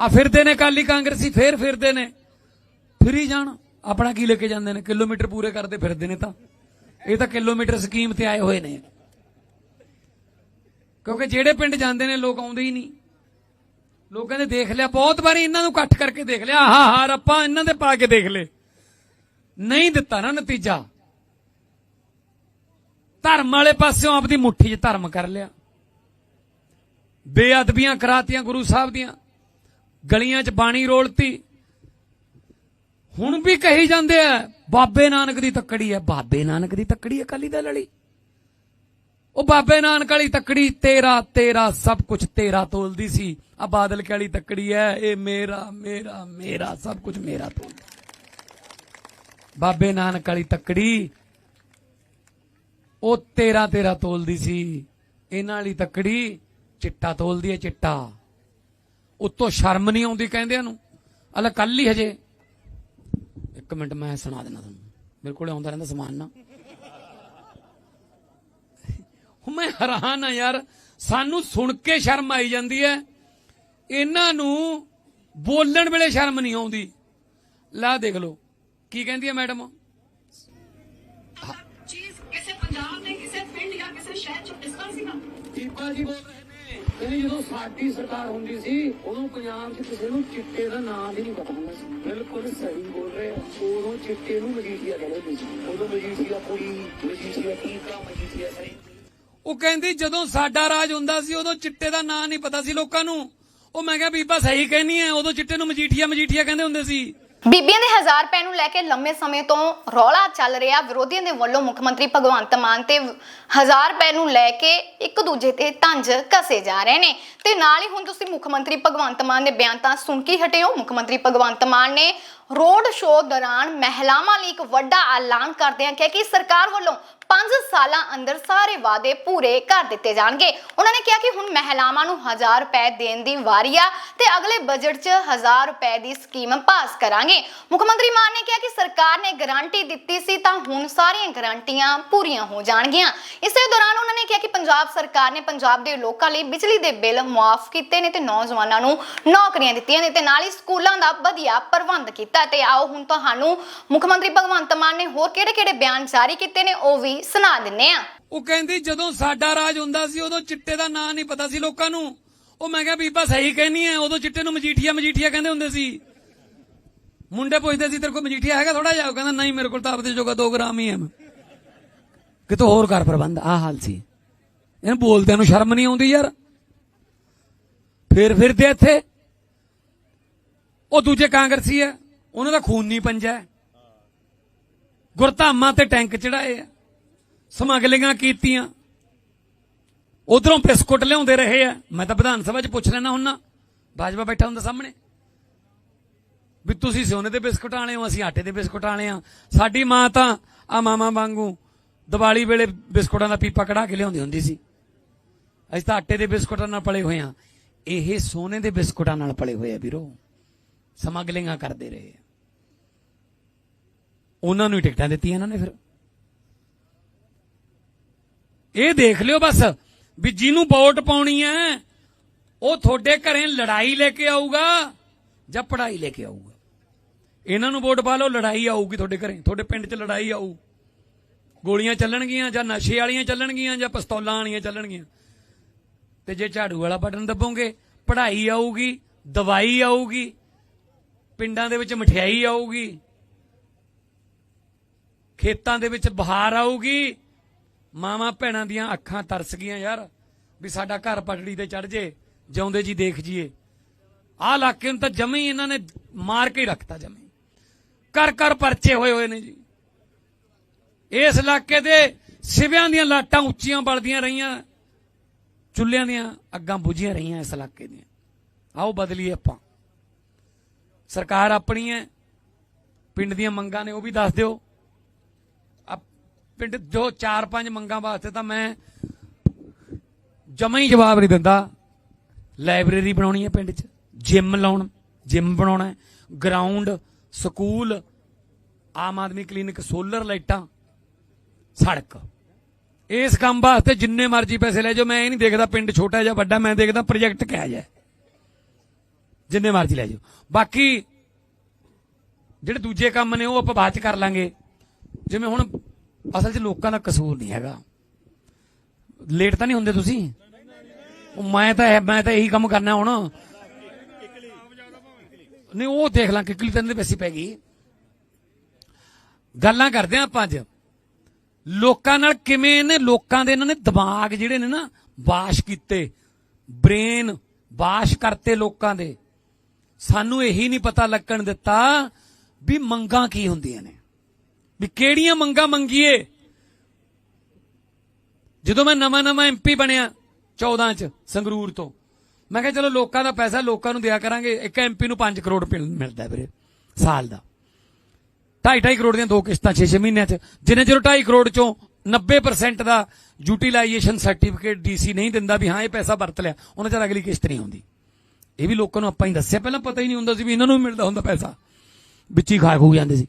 ਆ ਫਿਰਦੇ ਨੇ ਕਾਲੀ ਕਾਂਗਰਸੀ, ਫੇਰ ਫਿਰਦੇ ਨੇ। ਫਿਰੀ ਜਾਣ। ਆਪਣਾ ਕੀ ਲੈ ਕੇ ਜਾਂਦੇ ਨੇ? ਕਿਲੋਮੀਟਰ ਪੂਰੇ ਕਰਦੇ ਫਿਰਦੇ ਨੇ ਤਾਂ। ਇਹ ਤਾਂ ਕਿਲੋਮੀਟਰ ਸਕੀਮ ਤੇ ਆਏ ਹੋਏ ਨੇ। ਕਿਉਂਕਿ ਜਿਹੜੇ ਪਿੰਡ ਜਾਂਦੇ ਨੇ, ਲੋਕ ਆਉਂਦੇ ਹੀ ਨਹੀਂ। ਲੋਕਾਂ ਨੇ ਦੇਖ ਲਿਆ, ਬਹੁਤ ਵਾਰੀ ਇਹਨਾਂ ਨੂੰ ਇਕੱਠ ਕਰਕੇ ਦੇਖ ਲਿਆ। ਆਹਾ ਹਾ ਰੱਪਾ ਇਹਨਾਂ ਦੇ ਪਾ ਕੇ ਦੇਖ ਲੈ ਨਹੀਂ ਦਿੱਤਾ ਨਾ ਨਤੀਜਾ। ਧਰਮ ਵਾਲੇ ਪਾਸਿਓਂ ਆਪਦੀ ਮੁੱਠੀ 'ਚ ਧਰਮ ਕਰ ਲਿਆ। ਬੇਅਦਬੀਆਂ ਕਰਾਤੀਆਂ ਗੁਰੂ ਸਾਹਿਬ ਦੀਆਂ। ਗਲੀਆਂ 'ਚ ਬਾਣੀ ਰੋਲਤੀ। ਹੁਣ ਵੀ ਕਹੀ ਜਾਂਦੇ ਆ, ਬਾਬੇ ਨਾਨਕ ਦੀ ਤੱਕੜੀ ਹੈ। ਬਾਬੇ ਨਾਨਕ ਦੀ ਤੱਕੜੀ ਅਕਾਲੀ ਦਲ ਵਾਲੀ। ਉਹ ਬਾਬੇ ਨਾਨਕ ਵਾਲੀ ਤੱਕੜੀ ਤੇਰਾ ਤੇਰਾ, ਸਭ ਕੁਝ ਤੇਰਾ ਤੋਲਦੀ ਸੀ। ਆ ਬਾਦਲ ਵਾਲੀ ਤੱਕੜੀ ਹੈ, ਇਹ ਮੇਰਾ ਮੇਰਾ ਮੇਰਾ, ਸਭ ਕੁਝ ਮੇਰਾ ਤੋਲਦਾ। ਬਾਬੇ ਨਾਨਕ ਵਾਲੀ ਤੱਕੜੀ, ਉਹ ਤੇਰਾ ਤੇਰਾ ਤੋਲਦੀ ਸੀ। ਇਹਨਾਂ ਵਾਲੀ ਤੱਕੜੀ ਚਿੱਟਾ ਤੋਲਦੀ ਹੈ, ਚਿੱਟਾ। ਉੱਤੋਂ ਸ਼ਰਮ ਨਹੀਂ ਆਉਂਦੀ ਕਹਿੰਦਿਆਂ ਨੂੰ। ਅਲਾ ਕੱਲ ਹੀ ਹਜੇ। ਇੱਕ ਮਿੰਟ ਮੈਂ ਸੁਣਾ ਦੇਣਾ ਤੁਹਾਨੂੰ। ਮੇਰੇ ਕੋਲ ਆਉਂਦਾ ਰਹਿੰਦਾ ਸਮਾਨ ਨਾ। ਹੁਣ ਮੈਂ ਹੈਰਾਨ ਆ ਯਾਰ। ਸਾਨੂੰ ਸੁਣ ਕੇ ਸ਼ਰਮ ਆਈ ਜਾਂਦੀ ਹੈ। ਇਹਨਾਂ ਨੂੰ ਬੋਲਣ ਵੇਲੇ ਸ਼ਰਮ ਨਹੀਂ ਆਉਂਦੀ। ਲਾ ਦੇਖ ਲਓ। ਕੀ ਕਹਿੰਦੀ ਹੈ ਮੈਡਮ? ਚੀਜ਼ ਕਿਸੇ ਪੰਜਾਬ ਨੇ ਕਿਸੇ ਪਿੰਡ ਜਾਂ ਕਿਸੇ ਸ਼ਹਿਰ ਚ ਡਿਸਕਸ ਸੀਗਾ ਦੀਪਾ ਜੀ ਬੋਲ ਰਹੇ। ਕਹਿੰਦੇ ਜਦੋਂ ਸਾਡੀ ਸਰਕਾਰ ਹੁੰਦੀ ਸੀ, ਉਦੋਂ ਪੰਜਾਬ 'ਚ ਕਿਸੇ ਨੂੰ ਚਿੱਟੇ ਦਾ ਨਾਮ ਵੀ ਨਹੀਂ ਪਤਾ ਹੁੰਦਾ ਸੀ। ਬਿਲਕੁਲ ਸਹੀ ਬੋਲ ਰਹੇ ਉਦੋਂ ਚਿੱਟੇ ਨੂੰ ਮਜੀਠੀਆ ਕਹਿੰਦੇ ਸੀ। ਉਦੋਂ ਮਜੀਠੀਆ ਕੁੜੀ, ਮਜੀਠੀਆ ਟੀਕਾ ਮਜੀਠੀਆ ਸਹੀ। ਉਹ ਕਹਿੰਦੀ, ਜਦੋਂ ਸਾਡਾ ਰਾਜ ਹੁੰਦਾ ਸੀ, ਉਦੋਂ ਚਿੱਟੇ ਦਾ ਨਾਂ ਨਹੀਂ ਪਤਾ ਸੀ ਲੋਕਾਂ ਨੂੰ। ਉਹ ਮੈਂ ਕਿਹਾ, ਬੀਬਾ ਸਹੀ ਕਹਿਨੀ ਹੈ ਉਦੋਂ ਚਿੱਟੇ ਨੂੰ ਮਜੀਠੀਆ ਮਜੀਠੀਆ ਕਹਿੰਦੇ ਹੁੰਦੇ ਸੀ। ਬੀਬੀਆਂ ਦੇ 1000 ਰੁਪਏ ਨੂੰ ਲੈ ਕੇ ਲੰਮੇ ਸਮੇਂ ਤੋਂ ਰੌਲਾ ਚੱਲ ਰਿਹਾ। ਵਿਰੋਧੀਆਂ ਦੇ ਵੱਲੋਂ ਮੁੱਖ ਮੰਤਰੀ ਭਗਵੰਤ ਮਾਨ ਤੇ 1000 ਰੁਪਏ ਨੂੰ ਲੈ ਕੇ ਇੱਕ ਦੂਜੇ ਤੇ ਤੰਜ ਕਸੇ ਜਾ ਰਹੇ ਨੇ। ਤੇ ਨਾਲ ਹੀ ਹੁਣ ਤੁਸੀਂ ਮੁੱਖ ਮੰਤਰੀ ਭਗਵੰਤ ਮਾਨ ਦੇ ਬਿਆਨ ਤਾਂ ਸੁਣ ਕੇ ਹੀ ਹਟੇ ਹੋ। ਮੁੱਖ ਮੰਤਰੀ ਭਗਵੰਤ ਮਾਨ ਨੇ ਰੋਡ ਸ਼ੋਅ ਦੌਰਾਨ ਮਹਿਲਾਵਾਂ ਲਈ ਇੱਕ ਵੱਡਾ ਐਲਾਨ ਕਰਦਿਆਂ ਕਿਹਾ ਕਿ ਸਰਕਾਰ ਵੱਲੋਂ 5 ਸਾਲਾਂ ਅੰਦਰ ਸਾਰੇ ਵਾਅਦੇ ਪੂਰੇ ਕਰ ਦਿੱਤੇ ਜਾਣਗੇ। ਉਹਨਾਂ ਨੇ ਕਿਹਾ ਕਿ ਹੁਣ ਮਹਿਲਾਵਾਂ ਨੂੰ 1000 ਰੁਪਏ ਦੇਣ ਦੀ ਵਾਰੀ ਆ ਤੇ ਅਗਲੇ ਬਜਟ 'ਚ 1000 ਰੁਪਏ ਦੀ ਸਕੀਮ ਪਾਸ ਕਰਾਂਗੇ। ਮੁੱਖ ਮੰਤਰੀ ਮਾਨ ਨੇ ਕਿਹਾ ਕਿ ਸਰਕਾਰ ਨੇ ਗਾਰੰਟੀ ਦਿੱਤੀ ਸੀ ਤਾਂ ਹੁਣ ਸਾਰੀਆਂ ਗਾਰੰਟੀਆਂ ਪੂਰੀਆਂ ਹੋ ਜਾਣਗੀਆਂ। ਇਸੇ ਦੌਰਾਨ ਉਹਨਾਂ ਨੇ ਕਿਹਾ ਕਿ ਪੰਜਾਬ ਸਰਕਾਰ ਨੇ ਪੰਜਾਬ ਦੇ ਲੋਕਾਂ ਲਈ ਬਿਜਲੀ ਦੇ ਬਿੱਲ ਮੁਆਫ ਕੀਤੇ ਨੇ ਤੇ ਨੌਜਵਾਨਾਂ ਨੂੰ ਨੌਕਰੀਆਂ ਦਿੱਤੀਆਂ ਨੇ ਤੇ ਨਾਲ ਹੀ ਸਕੂਲਾਂ ਦਾ ਵਧੀਆ ਪ੍ਰਬੰਧ ਕੀਤਾ। ਤੇ ਆਓ ਹੁਣ ਤੁਹਾਨੂੰ ਮੁੱਖ ਮੰਤਰੀ ਭਗਵੰਤ ਮਾਨ ਨੇ ਹੋਰ ਕਿਹੜੇ-ਕਿਹੜੇ ਬਿਆਨ ਜਾਰੀ ਕੀਤੇ ਨੇ ਉਹ ਵੀ ਸੁਣਾ ਦਿੰਨੇ ਆ। ਉਹ ਕਹਿੰਦੀ ਜਦੋਂ ਸਾਡਾ ਰਾਜ ਹੁੰਦਾ ਸੀ, ਉਦੋਂ ਚਿੱਟੇ ਦਾ ਨਾਂ ਨਹੀਂ ਪਤਾ ਸੀ ਲੋਕਾਂ ਨੂੰ। ਉਹ ਮੈਂ ਕਿਹਾ, ਬੀਬਾ ਸਹੀ ਕਹਿਨੀ ਹੈ ਉਦੋਂ ਚਿੱਟੇ ਨੂੰ ਮਜੀਠੀਆ ਮਜੀਠੀਆ ਕਹਿੰਦੇ ਹੁੰਦੇ ਸੀ। ਮੁੰਡੇ ਪੁੱਛਦੇ ਸੀ, ਤੇਰੇ ਕੋਲ ਮਜੀਠੀਆ ਹੈਗਾ ਥੋੜਾ ਜਿਹਾ? ਉਹ ਕਹਿੰਦਾ, ਨਹੀਂ, ਮੇਰੇ ਕੋਲ ਤਾਂ ਆਪਦੇ ਜੋਗਾ 2 ਗ੍ਰਾਮ ਹੀ ਹੈ ਕਿਤੋਂ ਹੋਰ ਕਰ ਪ੍ਰਬੰਧ ਆ ਹਾਲ ਸੀ। ਇਹਨੂੰ ਬੋਲਦਿਆਂ ਨੂੰ ਸ਼ਰਮ ਨਹੀਂ ਆਉਂਦੀ ਯਾਰ। ਫੇਰ ਫਿਰਦੇ ਇੱਥੇ। ਉਹ ਦੂਜੇ ਕਾਂਗਰਸੀ ਹੈ ਉਹਨਾਂ ਦਾ ਖੂਨ ਨਹੀਂ ਪੰਜਾ ਗੁਰਧਾਮਾਂ ਤੇ ਟੈਂਕ ਚੜਾਏ ਆ। ਸਮਗਲਿੰਗਾਂ ਕੀਤੀਆਂ। ਉਧਰੋਂ ਬਿਸਕੁਟ ਲਿਆਉਂਦੇ ਰਹੇ ਆ। ਮੈਂ ਤਾਂ ਵਿਧਾਨ ਸਭਾ 'ਚ ਪੁੱਛ ਲੈਣਾ ਹੁੰਨਾ, ਬਾਜਵਾ ਬੈਠਾ ਹੁੰਦਾ ਸਾਹਮਣੇ, ਵੀ ਤੁਸੀਂ ਸੋਨੇ ਦੇ ਬਿਸਕੁਟ ਆਲੇ ਹੋ, ਅਸੀਂ ਆਟੇ ਦੇ ਬਿਸਕੁਟ ਆਲੇ ਆ। ਸਾਡੀ ਮਾਂ ਤਾਂ ਆ ਮਾਮਾ ਵਾਂਗੂ ਦੀਵਾਲੀ ਵੇਲੇ ਬਿਸਕੁਟਾਂ ਦਾ ਪੀਪਾ ਕਢਾ ਕੇ ਲਿਆਉਂਦੀ ਹੁੰਦੀ ਸੀ। ਅਸੀਂ ਤਾਂ ਆਟੇ ਦੇ ਬਿਸਕੁਟਾਂ ਨਾਲ ਪਲੇ ਹੋਏ ਆ। ਇਹ ਸੋਨੇ ਦੇ ਬਿਸਕੁਟਾਂ ਨਾਲ ਪਲੇ ਹੋਏ ਆ ਵੀਰੋ। ਸਮਗਲਿੰਗਾਂ ਕਰਦੇ ਰਹੇ ਆ। ਉਹਨਾਂ ਨੂੰ ਹੀ ਟਿਕਟਾਂ ਦਿੱਤੀਆਂ ਇਹਨਾਂ ਨੇ ਫਿਰ। ਇਹ ਦੇਖ ਲਿਓ ਬਸ, ਵੀ ਜਿਹਨੂੰ ਵੋਟ ਪਾਉਣੀ ਹੈ, ਉਹ ਤੁਹਾਡੇ ਘਰੇ ਲੜਾਈ ਲੈ ਕੇ ਆਊਗਾ ਜਾਂ ਪੜ੍ਹਾਈ ਲੈ ਕੇ ਆਊਗਾ? ਇਹਨਾਂ ਨੂੰ ਵੋਟ ਪਾ ਲਓ, ਲੜਾਈ ਆਊਗੀ ਤੁਹਾਡੇ ਘਰੇ, ਤੁਹਾਡੇ ਪਿੰਡ 'ਚ ਲੜਾਈ ਆਊ। ਗੋਲੀਆਂ ਚੱਲਣਗੀਆਂ ਜਾਂ ਨਸ਼ੇ ਵਾਲੀਆਂ ਚੱਲਣਗੀਆਂ ਜਾਂ ਪਿਸਤੌਲਾਂ ਵਾਲੀਆਂ ਚੱਲਣਗੀਆਂ? ਤੇ ਜੇ ਝਾੜੂ ਵਾਲਾ ਬਟਨ ਦੱਬੋਗੇ, ਪੜ੍ਹਾਈ ਆਊਗੀ, ਦਵਾਈ ਆਊਗੀ, ਪਿੰਡਾਂ ਦੇ ਵਿੱਚ ਮਠਿਆਈ ਆਊਗੀ, ਖੇਤਾਂ ਦੇ ਵਿੱਚ ਬਹਾਰ ਆਊਗੀ ਮਾਵਾਂ ਭੈਣਾਂ ਦੀਆਂ ਅੱਖਾਂ ਤਰਸ ਗਈਆਂ ਯਾਰ, ਵੀ ਸਾਡਾ ਘਰ ਪਟੜੀ ਤੇ ਚੜ ਜੇ, ਜਿਉਂਦੇ ਜੀ ਦੇਖ ਜੀਏ। ਆਹ ਇਲਾਕੇ ਨੂੰ ਤਾਂ ਜਮੀ ਇਹਨਾਂ ਨੇ ਮਾਰ ਕੇ ਹੀ ਰੱਖਤਾ ਜਮੀ। ਕਰ ਕਰ ਪਰਚੇ ਹੋਏ ਹੋਏ ਨੇ ਜੀ। ਇਸ ਇਲਾਕੇ ਦੇ ਸਿਵਿਆਂ ਦੀਆਂ ਲਾਟਾਂ ਉੱਚੀਆਂ ਬਲਦੀਆਂ ਰਹੀਆਂ, ਚੁੱਲ੍ਹਿਆਂ ਦੀਆਂ ਅੱਗਾਂ ਬੁਝੀਆਂ ਰਹੀਆਂ ਇਸ ਇਲਾਕੇ ਦੀਆਂ। ਆਓ ਬਦਲੀਏ ਆਪਾਂ। ਸਰਕਾਰ ਆਪਣੀ ਹੈ, ਪਿੰਡ ਦੀਆਂ ਮੰਗਾਂ ਨੇ ਉਹ ਵੀ ਦੱਸ ਦਿਓ। ਪਿੰਡ ਜੋ ਚਾਰ, ਪੰਜ ਮੰਗਾਂ ਵਾਸਤੇ ਤਾਂ ਮੈਂ ਜਮਾ ਹੀ ਜਵਾਬ ਨਹੀਂ ਦਿੰਦਾ। ਲਾਇਬ੍ਰੇਰੀ ਬਣਾਉਣੀ ਹੈ ਪਿੰਡ 'ਚ। ਜਿਮ ਲਾਉਣ, ਜਿਮ ਬਣਾਉਣਾ ground, school, Aam Aadmi clinic, solar ਲਾਈਟਾਂ, ਸੜਕ। ਇਸ ਕੰਮ ਵਾਸਤੇ ਜਿੰਨੇ ਮਰਜ਼ੀ ਪੈਸੇ ਲੈ ਜਾਓ, ਮੈਂ ਇਹ ਨਹੀਂ ਦੇਖਦਾ ਪਿੰਡ ਛੋਟਾ ਜਾਂ ਵੱਡਾ, ਮੈਂ ਦੇਖਦਾ ਪ੍ਰੋਜੈਕਟ ਕਿਹਾ ਜਾਏ ਜਿੰਨੇ ਮਰਜ਼ੀ ਲੈ ਜਾਓ। ਬਾਕੀ ਜਿਹੜੇ ਦੂਜੇ ਕੰਮ ਨੇ, ਉਹ ਆਪਾਂ ਬਾਅਦ ਚ ਕਰ ਲਾਂਗੇ। ਜਿਵੇਂ ਹੁਣ ਅਸਲ 'ਚ ਲੋਕਾਂ ਦਾ ਕਸੂਰ ਨਹੀਂ ਹੈਗਾ। ਲੇਟ ਤਾਂ ਨਹੀਂ ਹੁੰਦੇ ਤੁਸੀਂ? ਉਹ ਮੈਂ ਤਾਂ ਮੈਂ ਤਾਂ ਇਹੀ ਕੰਮ ਕਰਨਾ ਹੁਣ। ਨਹੀਂ, ਉਹ ਦੇਖ ਲਾਂ, ਕਿਕਲੀ ਤੈਨੂੰ ਪੈਸੀ ਪੈ ਗਈ। ਗੱਲਾਂ ਕਰਦੇ ਆ ਆਪਾਂ ਅੱਜ। ਲੋਕਾਂ ਨਾਲ ਕਿਵੇਂ ਇਹਨੇ, ਲੋਕਾਂ ਦੇ ਇਹਨਾਂ ਨੇ ਦਿਮਾਗ ਜਿਹੜੇ ਨੇ ਨਾ, ਵਾਸ਼ ਕੀਤੇ। ਬ੍ਰੇਨ ਵਾਸ਼ ਕਰਤੇ ਲੋਕਾਂ ਦੇ। ਸਾਨੂੰ ਇਹੀ ਨਹੀਂ ਪਤਾ ਲੱਗਣ ਦਿੱਤਾ ਵੀ ਮੰਗਾਂ ਕੀ ਹੁੰਦੀਆਂ ਨੇ। ਵੀ ਕਿਹੜੀਆਂ ਮੰਗਾਂ ਮੰਗੀਏ? ਜਦੋਂ ਮੈਂ ਨਵਾਂ ਨਵਾਂ ਐਮਪੀ ਬਣਿਆ 14 ਚ, ਸੰਗਰੂਰ ਤੋਂ। ਮੈਂ ਕਿਹਾ, ਚਲੋ ਲੋਕਾਂ ਦਾ ਪੈਸਾ ਲੋਕਾਂ ਨੂੰ ਦਿਆ ਕਰਾਂਗੇ, ਇੱਕ ਐਮਪੀ ਨੂੰ 5 ਕਰੋੜ ਪਿਲ- ਮਿਲਦਾ ਵੀਰੇ, ਸਾਲ ਦਾ। 2.5 ਕਰੋੜ ਦੀਆਂ ਦੋ ਕਿਸ਼ਤਾਂ 6-6 ਮਹੀਨਿਆਂ ਚ ਜਿੰਨੇ ਚਿਰ 2.5 ਕਰੋੜ ਚੋਂ 90% ਦਾ ਯੂਟਿਲਾਈਜੇਸ਼ਨ ਸਰਟੀਫਿਕੇਟ ਡੀਸੀ ਨਹੀਂ ਦਿੰਦਾ ਵੀ ਹਾਂ, ਇਹ ਪੈਸਾ ਵਰਤ ਲਿਆ, ਉਹਨਾਂ ਚਿਰ ਅਗਲੀ ਕਿਸ਼ਤ ਨਹੀਂ ਆਉਂਦੀ। ਇਹ ਵੀ ਲੋਕਾਂ ਨੂੰ ਆਪਾਂ ਹੀ ਦੱਸਿਆ, ਪਹਿਲਾਂ ਪਤਾ ਹੀ ਨਹੀਂ ਹੁੰਦਾ ਸੀ ਵੀ ਇਹਨਾਂ ਨੂੰ ਵੀ ਮਿਲਦਾ ਹੁੰਦਾ ਪੈਸਾ। ਵਿੱਚ ਹੀ ਖਾ ਖੂ ਜਾਂਦੇ ਸੀ।